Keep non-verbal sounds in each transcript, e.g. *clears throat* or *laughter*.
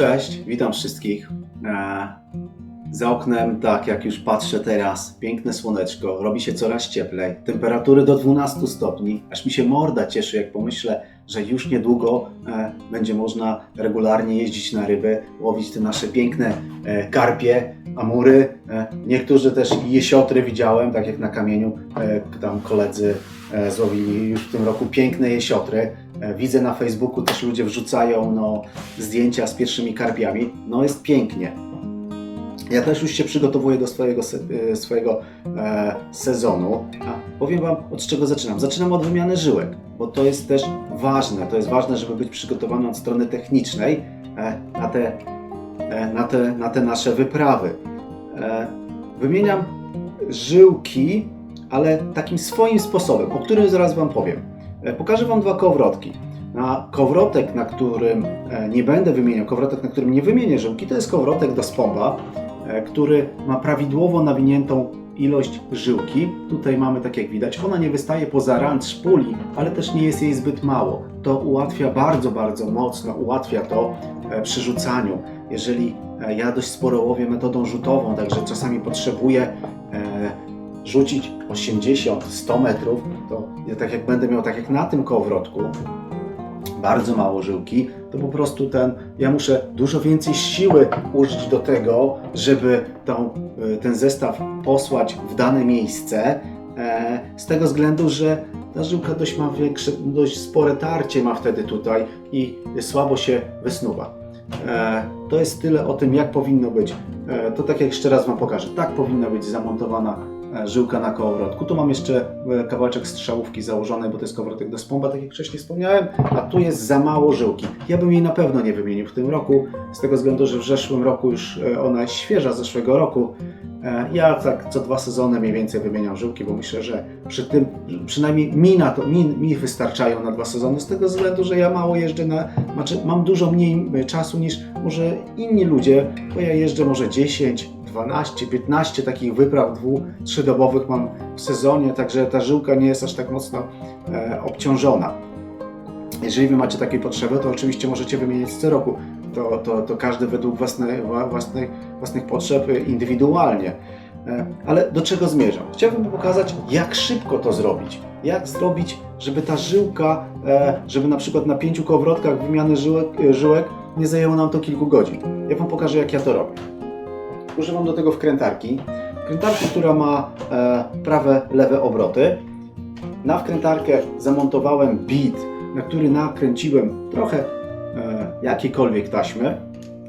Cześć, witam wszystkich. E, Za oknem, tak jak już patrzę teraz, piękne słoneczko, robi się coraz cieplej, temperatury do 12 stopni, aż mi się morda cieszy, jak pomyślę, że już niedługo e, będzie można regularnie jeździć na ryby, łowić te nasze piękne e, karpie, amury, niektórzy też jesiotry widziałem, tak jak na kamieniu, tam koledzy złowili już w tym roku piękne jesiotry. E, Widzę na Facebooku też ludzie wrzucają no, zdjęcia z pierwszymi karpiami. No jest pięknie. Ja też już się przygotowuję do swojego, e, swojego e, sezonu. A powiem Wam, od czego zaczynam. Zaczynam od wymiany żyłek, bo to jest też ważne. To jest ważne, żeby być przygotowany od strony technicznej e, na, te, e, na, te, na te nasze wyprawy. E, wymieniam żyłki, ale takim swoim sposobem, o którym zaraz Wam powiem. E, Pokażę Wam dwa kołowrotki. Na kołowrotek, na którym e, nie będę wymieniał, kołowrotek, na którym nie wymienię żyłki, to jest kołowrotek do spomba, e, który ma prawidłowo nawiniętą ilość żyłki. Tutaj mamy, tak jak widać, ona nie wystaje poza rand szpuli, ale też nie jest jej zbyt mało. To ułatwia bardzo, bardzo mocno, ułatwia to przy rzucaniu. Jeżeli ja dość sporo łowię metodą rzutową, także czasami potrzebuję rzucić 80-100 metrów, to ja tak jak będę miał, tak jak na tym kołowrotku, bardzo mało żyłki, to po prostu ten, ja muszę dużo więcej siły użyć do tego, żeby tą, y, ten zestaw posłać w dane miejsce, e, z tego względu, że ta żyłka dość ma większe, dość spore tarcie ma wtedy tutaj i słabo się wysnuwa. E, to jest tyle o tym, jak powinno być. E, to tak jak jeszcze raz Wam pokażę. Tak powinna być zamontowana e, żyłka na kołowrotku. Tu mam jeszcze e, kawałeczek strzałówki założony, bo to jest kołowrotek do spomba, tak jak wcześniej wspomniałem, a tu jest za mało żyłki. Ja bym jej na pewno nie wymienił w tym roku, z tego względu, że w zeszłym roku już e, ona jest świeża z zeszłego roku. E, Ja tak co dwa sezony mniej więcej wymieniam żyłki, bo myślę, że przy tym, przynajmniej mi, na to, mi, mi wystarczają na dwa sezony, z tego względu, że ja mało jeżdżę na, znaczy mam dużo mniej e, czasu niż może inni ludzie, bo ja jeżdżę może 10, 12, 15 takich wypraw dwu, trzydobowych mam w sezonie, także ta żyłka nie jest aż tak mocno e, obciążona. Jeżeli Wy macie takie potrzeby, to oczywiście możecie wymienić co roku. To, to, to każdy według własnej, wła- własnej, własnych potrzeb e, indywidualnie. E, Ale do czego zmierzam? Chciałbym pokazać, jak szybko to zrobić. Jak zrobić, żeby ta żyłka, e, żeby na przykład na pięciu kołowrotkach wymiany żyłek, żyłek nie zajęło nam to kilku godzin. Ja Wam pokażę, jak ja to robię. Używam do tego wkrętarki. Wkrętarki, która ma e, prawe, lewe obroty. Na wkrętarkę zamontowałem bit, na który nakręciłem trochę e, jakiejkolwiek taśmy.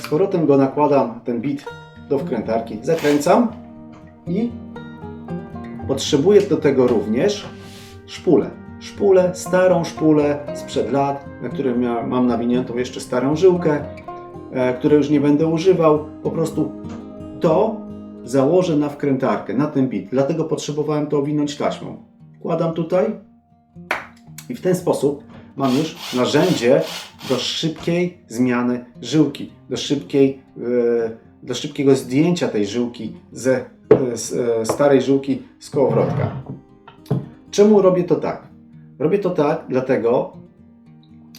Z powrotem go nakładam, ten bit do wkrętarki, zakręcam i potrzebuję do tego również szpulę. Szpulę, starą szpulę sprzed lat, na której mam nawiniętą jeszcze starą żyłkę, e, której już nie będę używał. Po prostu to założę na wkrętarkę, na ten bit. Dlatego potrzebowałem to owinąć taśmą. Wkładam tutaj i w ten sposób mam już narzędzie do szybkiej zmiany żyłki, do, szybkiej, e, do szybkiego zdjęcia tej żyłki ze e, e, starej żyłki z kołowrotka. Czemu robię to tak? Robię to tak dlatego,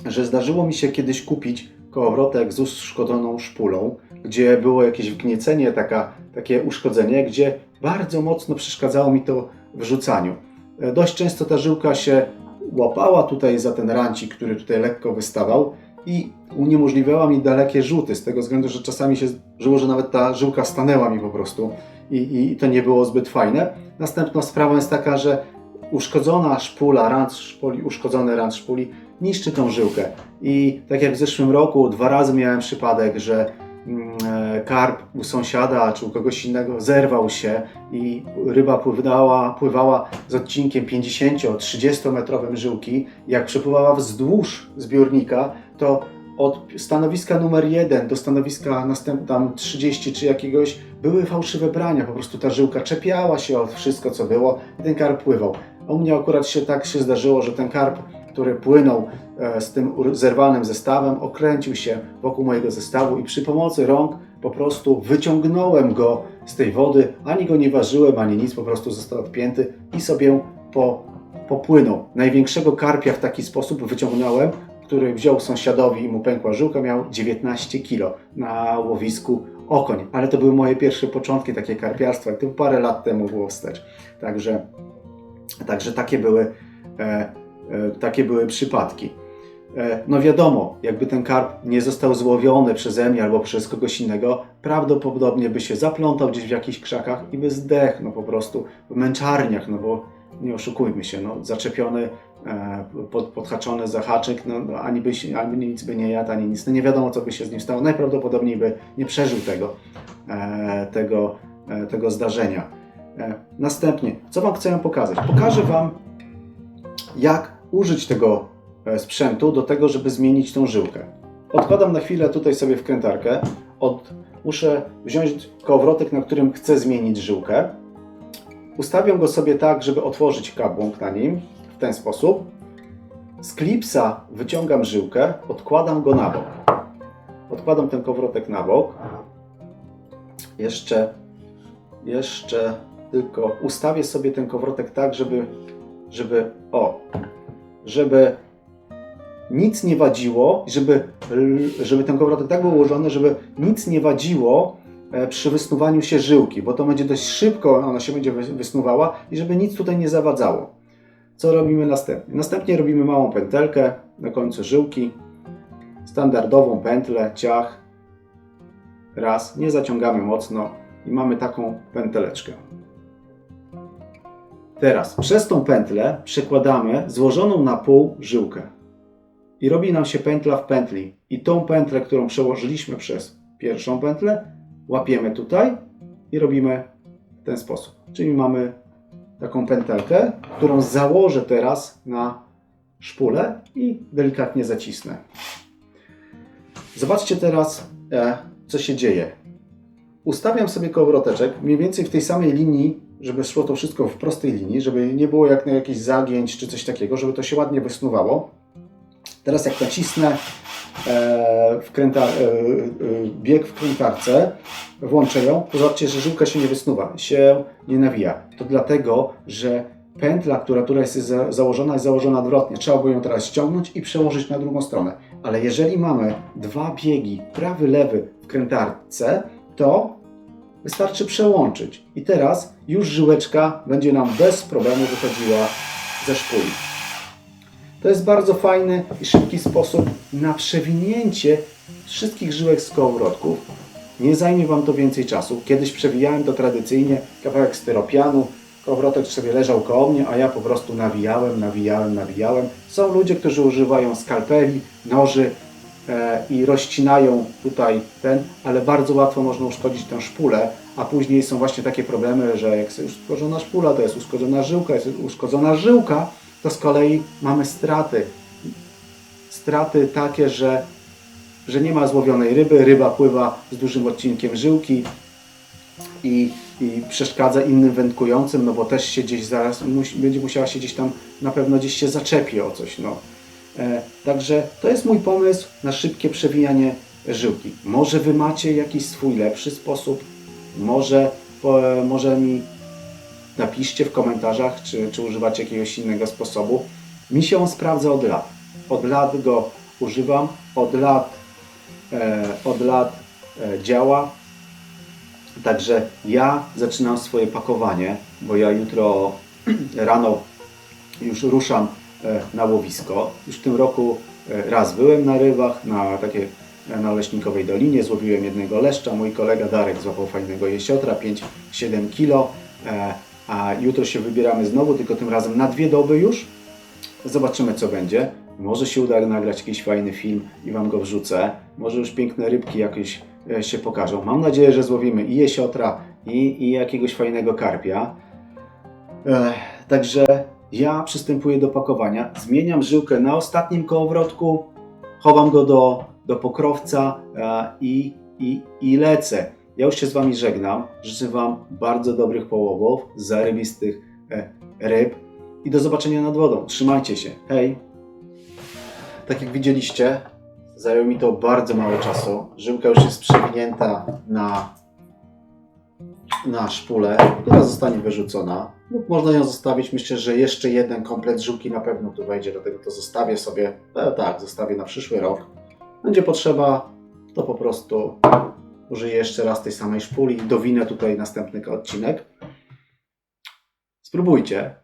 że zdarzyło mi się kiedyś kupić kołowrotek z uszkodzoną szpulą, gdzie było jakieś wgniecenie, taka, takie uszkodzenie, gdzie bardzo mocno przeszkadzało mi to w rzucaniu. E, Dość często ta żyłka się łapała tutaj za ten rancik, który tutaj lekko wystawał i uniemożliwiała mi dalekie rzuty, z tego względu, że czasami się zdarzyło, że nawet ta żyłka stanęła mi po prostu i, i to nie było zbyt fajne. Następna sprawa jest taka, że uszkodzona szpula, ranc szpuli, uszkodzony ranc szpuli niszczy tą żyłkę. I tak jak w zeszłym roku dwa razy miałem przypadek, że karp u sąsiada czy u kogoś innego zerwał się i ryba pływała, pływała z odcinkiem 50-30 metrowym żyłki. Jak przepływała wzdłuż zbiornika, to od stanowiska numer 1 do stanowiska następnego tam 30 czy jakiegoś były fałszywe brania. Po prostu ta żyłka czepiała się od wszystko, co było i ten karp pływał. U mnie akurat się tak się zdarzyło, że ten karp, który płynął e, z tym zerwanym zestawem, okręcił się wokół mojego zestawu i przy pomocy rąk po prostu wyciągnąłem go z tej wody. Ani go nie ważyłem, ani nic, po prostu został odpięty i sobie po, popłynął. Największego karpia w taki sposób wyciągnąłem, który wziął sąsiadowi i mu pękła żyłka, miał 19 kg na łowisku okoń. Ale to były moje pierwsze początki takie karpiarstwa i to parę lat temu było wstecz. Także, także takie, były, e, takie były przypadki. E, No wiadomo, jakby ten karp nie został złowiony przeze mnie albo przez kogoś innego, prawdopodobnie by się zaplątał gdzieś w jakichś krzakach i by zdechł, no po prostu w męczarniach, no bo nie oszukujmy się, no zaczepiony, e, pod, podhaczony za haczyk, no, no ani, by ani nic by nie jadł, ani nic, no nie wiadomo co by się z nim stało, najprawdopodobniej by nie przeżył tego, e, tego, e, tego zdarzenia. E, Następnie, co Wam chcę pokazać? Pokażę Wam, jak użyć tego e, sprzętu do tego, żeby zmienić tą żyłkę. Odkładam na chwilę tutaj sobie wkrętarkę. Od, muszę wziąć kołowrotek, na którym chcę zmienić żyłkę. Ustawiam go sobie tak, żeby otworzyć kabłąk na nim w ten sposób. Z klipsa wyciągam żyłkę, odkładam go na bok. Odkładam ten kołowrotek na bok. Jeszcze, jeszcze tylko ustawię sobie ten kołowrotek tak, żeby, żeby, o, żeby nic nie wadziło, żeby, żeby ten kołowrotek tak był ułożony, żeby nic nie wadziło e, przy wysnuwaniu się żyłki, bo to będzie dość szybko, ona się będzie wys- wysnuwała i żeby nic tutaj nie zawadzało. Co robimy następnie? Następnie robimy małą pętelkę na końcu żyłki, standardową pętlę, ciach, raz, nie zaciągamy mocno i mamy taką pęteleczkę. Teraz przez tą pętlę przekładamy złożoną na pół żyłkę. I robi nam się pętla w pętli. I tą pętlę, którą przełożyliśmy przez pierwszą pętlę, łapiemy tutaj i robimy w ten sposób. Czyli mamy taką pętelkę, którą założę teraz na szpulę i delikatnie zacisnę. Zobaczcie teraz, e, co się dzieje. Ustawiam sobie kołowroteczek mniej więcej w tej samej linii, żeby szło to wszystko w prostej linii, żeby nie było jak na jakichś zagięć czy coś takiego, żeby to się ładnie wysnuwało. Teraz jak nacisnę e, wkręta, e, e, bieg w krętarce, włączę ją, to zobaczcie, że żyłka się nie wysnuwa, się nie nawija. To dlatego, że pętla, która tutaj jest za, założona, jest założona odwrotnie. Trzeba było ją teraz ściągnąć i przełożyć na drugą stronę. Ale jeżeli mamy dwa biegi, prawy, lewy w krętarce, to wystarczy przełączyć. I teraz już żyłeczka będzie nam bez problemu wychodziła ze szpuli. To jest bardzo fajny i szybki sposób na przewinięcie wszystkich żyłek z kołowrotków. Nie zajmie Wam to więcej czasu. Kiedyś przewijałem to tradycyjnie, kawałek styropianu, kołowrotek sobie leżał koło mnie, a ja po prostu nawijałem, nawijałem, nawijałem. Są ludzie, którzy używają skalpeli, noży i rozcinają tutaj ten, ale bardzo łatwo można uszkodzić tę szpulę, a później są właśnie takie problemy, że jak jest uszkodzona szpula, to jest uszkodzona żyłka, jest uszkodzona żyłka, to z kolei mamy straty. Straty takie, że, że nie ma złowionej ryby, ryba pływa z dużym odcinkiem żyłki i, i przeszkadza innym wędkującym, no bo też się gdzieś zaraz musi, będzie musiała się gdzieś tam, na pewno gdzieś się zaczepi o coś. No. E, także to jest mój pomysł na szybkie przewijanie żyłki. Może Wy macie jakiś swój lepszy sposób, może, po, może mi napiszcie w komentarzach, czy, czy używacie jakiegoś innego sposobu. Mi się on sprawdza od lat. Od lat go używam, od lat, e, od lat e, działa. Także ja zaczynam swoje pakowanie, bo ja jutro *clears throat* rano już ruszam e, na łowisko. Już w tym roku e, raz byłem na rybach, na takie e, na Leśnikowej Dolinie, złowiłem jednego leszcza, mój kolega Darek złapał fajnego jesiotra, 5-7 kilo, e, a jutro się wybieramy znowu, tylko tym razem na dwie doby już. Zobaczymy co będzie. Może się uda nagrać jakiś fajny film i Wam go wrzucę. Może już piękne rybki jakieś e, się pokażą. Mam nadzieję, że złowimy i jesiotra, i, i jakiegoś fajnego karpia. E, także ja przystępuję do pakowania. Zmieniam żyłkę na ostatnim kołowrotku, chowam go do, do pokrowca e, i, i, i lecę. Ja już się z Wami żegnam. Życzę Wam bardzo dobrych połowów, zarybistych e, ryb i do zobaczenia nad wodą. Trzymajcie się. Hej! Tak jak widzieliście, zajęło mi to bardzo mało czasu. Żyłka już jest przewinięta na na szpulę, która zostanie wyrzucona. Lub można ją zostawić. Myślę, że jeszcze jeden komplet żółki na pewno tu wejdzie, dlatego to zostawię sobie. E, tak, zostawię na przyszły rok. Będzie potrzeba, to po prostu użyję jeszcze raz tej samej szpuli i dowinę tutaj następny odcinek. Spróbujcie.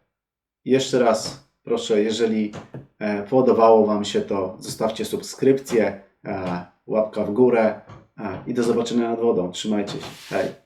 Jeszcze raz proszę, jeżeli e, podobało Wam się, to zostawcie subskrypcję, e, łapka w górę i do zobaczenia nad wodą. Trzymajcie się. Hej.